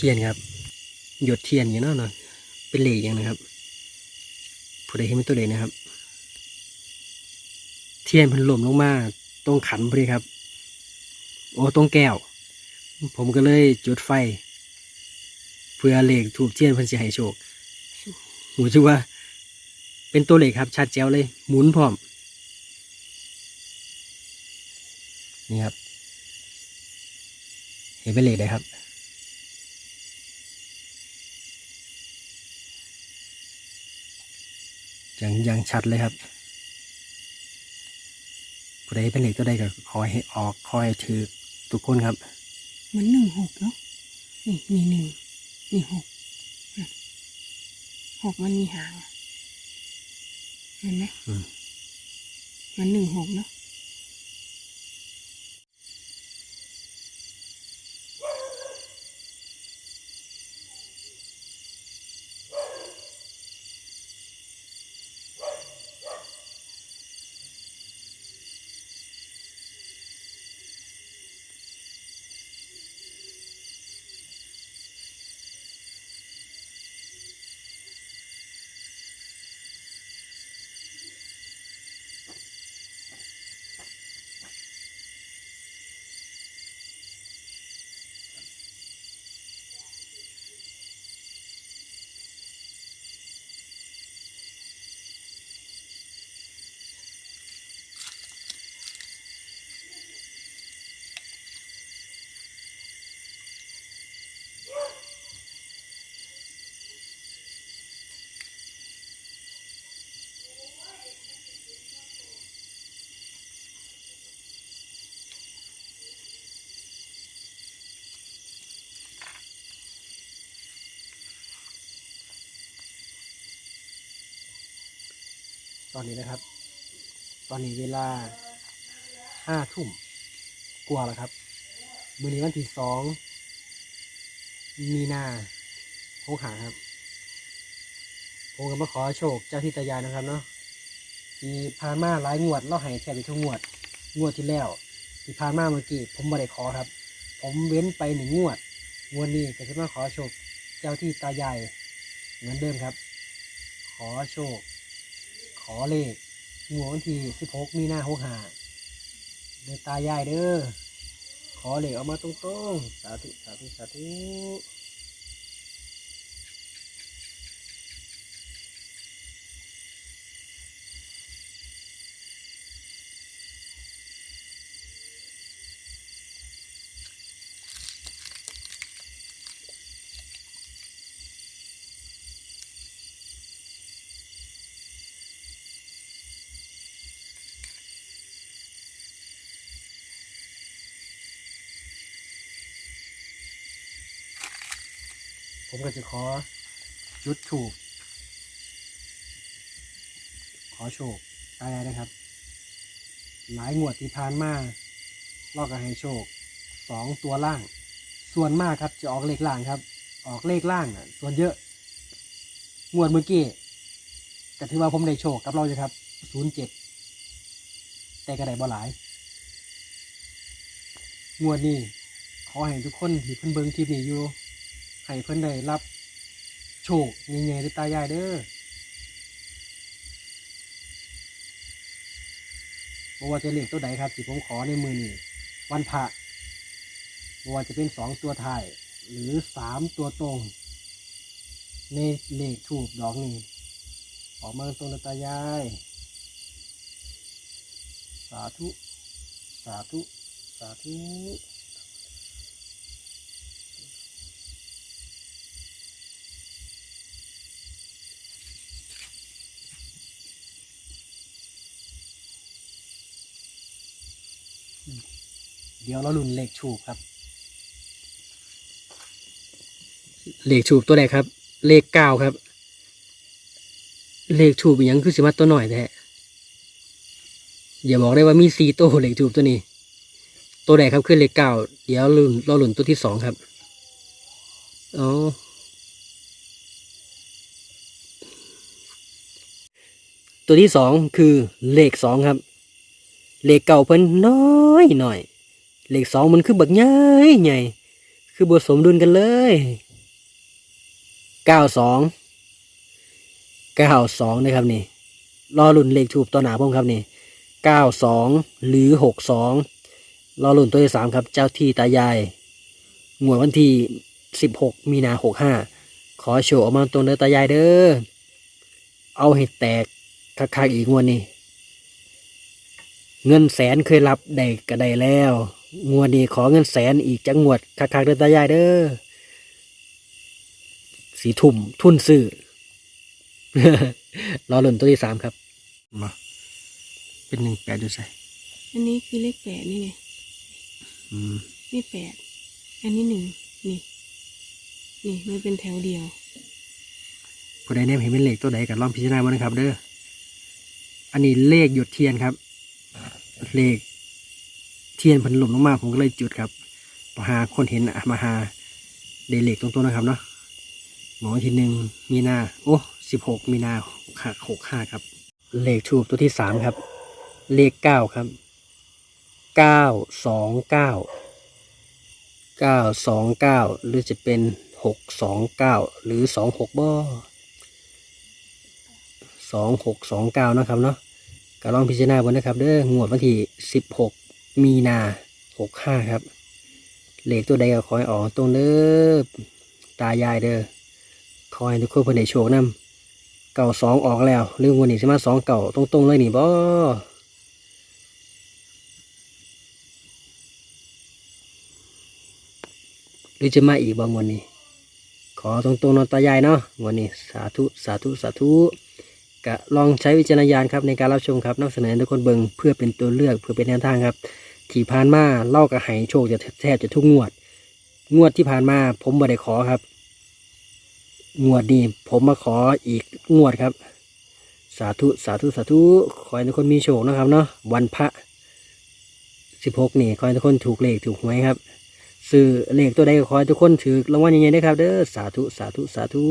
ทียนครับ หยดเทียนอยู่เนาะเนาะเป็นเหล็กอย่างนะครับผู้ใดเห็นเป็นตัวเลขนะครับ เทียนพันหล่มลงมาตรงขันพอดีครับ โอ้ตรงแก้ว ผมก็เลยจุดไฟ เพื่อเหล็กถูกเทียนพันเสิให้โชคหูชื่อว่า เป็นตัวเหลขครับชัดแจ๋วเลย หมุนพร้อมนี่ครับ เห็นเป็นเหลขเลยครับ ยังยังชัดเลยครับผู้ใดเป็นเหล็กตัวใดก็คอยให้ออกคอยถือทุกคนครับเหมือนหนึ่งหกเนาะนี่มีหนึ่งมีหกอืมหกมันมีหางเห็นไหมอืมเหมันหนึ่งหกเนาะ อนนี้นะครับ ตอนนี้เวลาห้าทุ่มกว่าแล้วครับ มือนี้วันที่สองมีนาโคหาครับผมก็มาขอโชคเจ้าที่ตายายนะครับเนาะที่ผ่ามาหลายงวดเราให้แค่ไปทุกงวด งวดที่แล้ว ที่ผ่ามาเมื่อกี้ผมไม่ได้ขอครับ ผมเว้นไปหนึ่งงวดงวดนี้ก็จะมาขอโชคเจ้าที่ตายายเหมือนเดิมครับ ขอโชค ขอเลขงวดวันที่สิบหกมีนาหกหาเดินตายายเด้อ ขอเลขออกมาตรงๆ สาธุ สาธุ สาธุ ผมก็จะขอจุดถูก ขอโชคตายนะครับ หลายงวดที่ผ่านมาลอกกันให้โชคสองตัวล่าง ส่วนมากครับจะออกเลขล่างครับ ออกเลขล่างอะส่วนเยอะ งวดเมื่อกี้ก็ถือว่าผมได้โชคกับเราอยู่ครับศูนย์เจ็ดแต่ก็ได้บ่หลาย งวดนี้ขอให้ทุกคนที่เพิ่นเบิ่งคลิปนี้อยู่ ให้เพิ่นได้รับโชคใหญ่ๆด้วยตายายเด้อบ่ว่าจะเลขตัวใดครับที่ผมขอในมือนี้วันพระบ่ว่าจะเป็นสองตัวท้ายหรือสามตัวตรง ในเลขถูกดอกนี้ออกมาตรงตายาย สาธุ สาธุ สาธุ ดี๋ยวเราลุ้นเลขชูบครับ เลขชูบตัวไหนครับ เลขเก้าครับ เลขชูบอหยังคือสิมาตัวหน่อยแท้อย่าบอกได้ว่ามีสี่ตัวเลขชูบตัวนี้ ตัวไหนครับคือเลขเก้าเดี๋ยวลุ้นเราลุ้นตัวที่สองครับอ๋อตัวที่สองคือเลขสองครับ เลขเก่าเพิ่นน้อยหน่อย เลขสองมันคือบักใหญ่ใหญ่ คือบทสมดุลกันเลยเก้าสองเก้าสองนะครับนี่ รอรุ่นเลขถูกต่อหนาพผมครับนี่เก้าสองหรือหกสองรอรุ่นตัวที่สามครับ เจ้าที่ตายายงวดวันที่สิบหกมีนาหกห้าขอโชว์ออกมาตรงเด้อตายายเด้อ เอาให้แตกคักๆอีกงวดนี้ เงินแสนเคยรับได้ก็ได้แล้ว งวดนี้ขอเงินแสนอีกจังงวดคักๆเด้อตายายเด้อสีทุ่มทุนซื้อรอหล่นตัวที่สามครับมาเป็นหนึ่งแปดดูใส่อันนี้คือเลขแปดนี่ไงอืมนี่แปดอันนี้หนึ่งนี่ นี่มันเป็นแถวเดียวผู้ใดเนี่ยเห็นเป็นเลขตัวใดกันลองพิจารณาบ้างนะครับ เด้ออันนี้เลขหยดเทียนครับ เลขเทียนพันหล่มลงมาผมก็เลยจุดครับมาหาคนเห็นอะมาหาเดเลขตรงๆนะครับเนาะหมอทีหนึ่งมีนา โอ้สิบหกมีนาหักหกห้าครับ เลขทูบตัวที่สามครับ เลขเก้าครับเก้าสองเก้าเก้าสองเก้าหรือจะเป็นหกสองเก้าหรือสองหกบ่สองหกสองเก้านะครับเนาะ ก็ลองพิจารณาบนนะครับ เด้องวดวันที่สิบหกมีนาหกห้าครับเหลขตัวใดก็ขอให้ออกตรงเด้อตายายเด้อขอให้ทุกคนเพิ่นได้โชคนำเก่าสองออกแล้วเรื่องวันนี้ใช่ไหมสองเก่าตรงๆเลยนี่บ่หรือจะมาอีกบางวันนี้ ขอตรงๆนอนตายายเนาะวันนี้สาธุสาธุสาธุ ก็ลองใช้วิจารณญาณครับในการรับชมครับนำเสนอทุกคนเบิงเพื่อเป็นตัวเลือกเพื่อเป็นแนวทางครับที่ผ่านมาเล่ากับไหโชคจะแทบจะทุกงวด งวดที่ผ่านมาผมบ่ได้ขอครับ งวดนี้ผมมาขออีกงวดครับ สาธุสาธุสาธุขอให้ทุกคนมีโชคนะครับเนาะวันพระสิบหกนี่ขอให้ทุกคนถูกเลขถูกหวยครับซื้อเลขตัวใดขอให้ทุกคนถือรางวัลใหญ่ๆนะครับ เด้อสาธุสาธุสาธุ